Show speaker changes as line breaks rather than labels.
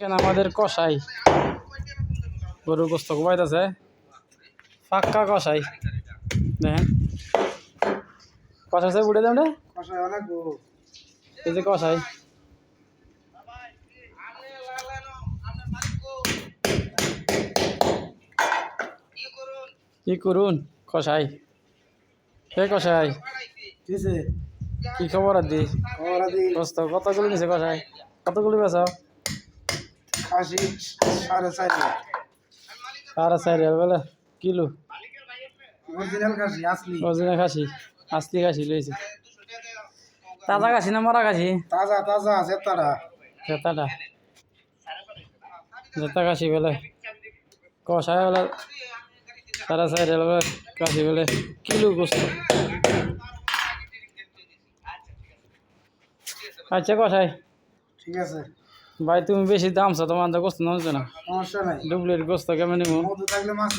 এখানে আমাদের কষাই গরুর গোস্ত আছে ফাঁকা কষাই দেখেন। কষাইছে উঠে দেন এই যে কষাই কি করুন? কষাই হে কষাই কি খবর আর দি
ওরা দি
গোস্ত কতগুলো নিছে কষাই কতগুলো বেছ
খাসি সাড়ে চার লাখ।
সাড়ে চার বলে কিলো?
অরিজিনাল খাসি আসলি।
অরিজিনাল খাসি আসলি খাসি লইছে। তাজা খাসি না মরা খাসি?
তাজা তাজা
জেতাটা। জেতা খাসি বলে। কষাই বলে সাড়ে চার বলে খাসি বলে কিলো গোস্ত আচ্ছা কষাই
ঠিক আছে।
ভাই তুমি বেশি দাম চাও তোমার তো গোস্ত নামছো না।
সমস্যা নাই।
ডুপ্লিকেট গোস্ত কেমন নিবো?
থাকলে মাছ